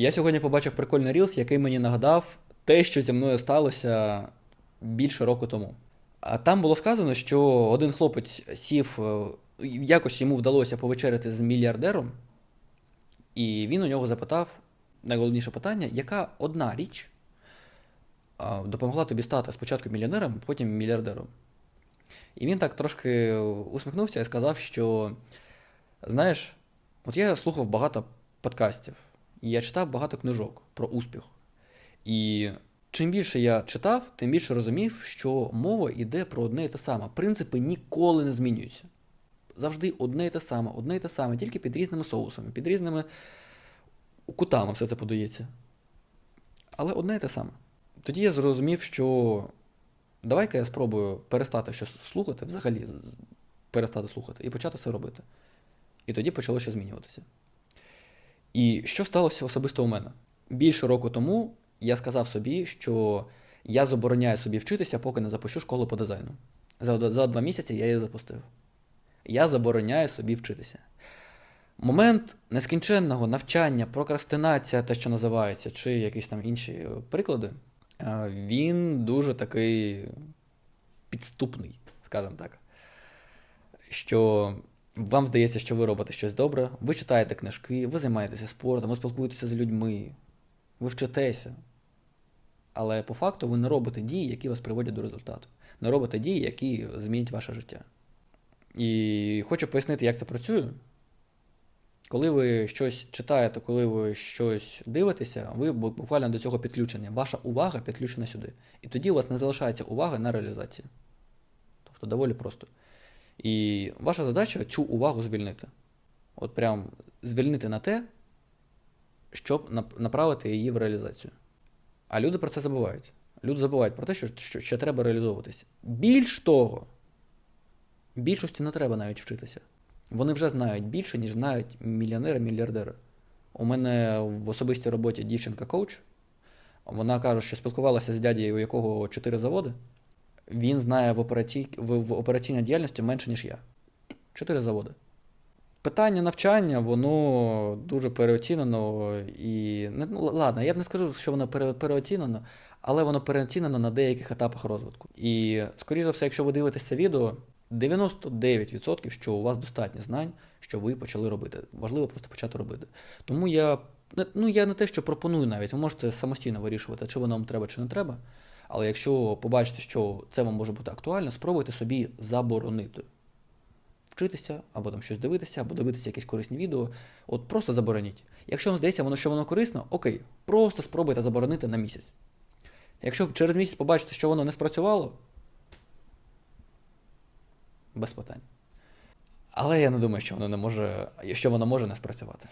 Я сьогодні побачив прикольний рілс, який мені нагадав те, що зі мною сталося більше року тому. А там було сказано, що один хлопець сів, е, якось йому вдалося повечеряти з мільярдером, і він у нього запитав найголовніше питання, яка одна річ допомогла тобі стати спочатку мільйонером, потім мільярдером. І він так трошки усміхнувся і сказав, що знаєш, от я слухав багато подкастів, і я читав багато книжок про успіх. І чим більше я читав, тим більше розумів, що мова йде про одне і те саме. Принципи ніколи не змінюються. Завжди одне і те саме, одне і те саме, тільки під різними соусами, під різними кутами все це подається. Але одне і те саме. Тоді я зрозумів, що давай-ка я спробую перестати щось слухати, взагалі перестати слухати і почати це робити. І тоді почало ще змінюватися. І що сталося особисто у мене? Більше року тому я сказав собі, що я забороняю собі вчитися, поки не запущу школу по дизайну. За, за два місяці я її запустив. Я забороняю собі вчитися. Момент нескінченного навчання, прокрастинація, те, що називається, чи якісь там інші е, приклади, е, він дуже такий підступний, скажімо так. Що вам здається, що ви робите щось добре, ви читаєте книжки, ви займаєтеся спортом, ви спілкуєтеся з людьми, ви вчитеся. Але по факту ви не робите дії, які вас приводять до результату. Не робите дії, які змінять ваше життя. І хочу пояснити, як це працює. Коли ви щось читаєте, коли ви щось дивитеся, ви буквально до цього підключені. Ваша увага підключена сюди. І тоді у вас не залишається уваги на реалізацію. Тобто доволі просто. І ваша задача цю увагу звільнити. От прям звільнити на те, щоб направити її в реалізацію. А люди про це забувають. Люди забувають про те, що, що ще треба реалізовуватися. Більш того, більшості не треба навіть вчитися. Вони вже знають більше, ніж знають мільйонери-мільярдери. У мене в особистій роботі дівчинка-коуч. Вона каже, що спілкувалася з дядєю, у якого чотири заводи. Він знає в, операцій... в, в операційній діяльності менше, ніж я. Чотири заводи. Питання навчання, воно дуже переоцінено і. Ну, ладно, я б не скажу, що воно пере- переоцінено, але воно переоцінено на деяких етапах розвитку. І, скоріше за все, якщо ви дивитесь це відео, 99% що у вас достатньо знань, що ви почали робити. Важливо просто почати робити. Тому я. Ну, я не те, що пропоную навіть, ви можете самостійно вирішувати, чи воно вам треба, чи не треба. Але якщо побачите, що це вам може бути актуально, спробуйте собі заборонити вчитися, або там щось дивитися, або дивитися якісь корисні відео. От просто забороніть. Якщо вам здається, воно, що воно корисно, окей, просто спробуйте заборонити на місяць. Якщо через місяць побачите, що воно не спрацювало, без питань. Але я не думаю, що воно не може, що воно може не спрацювати.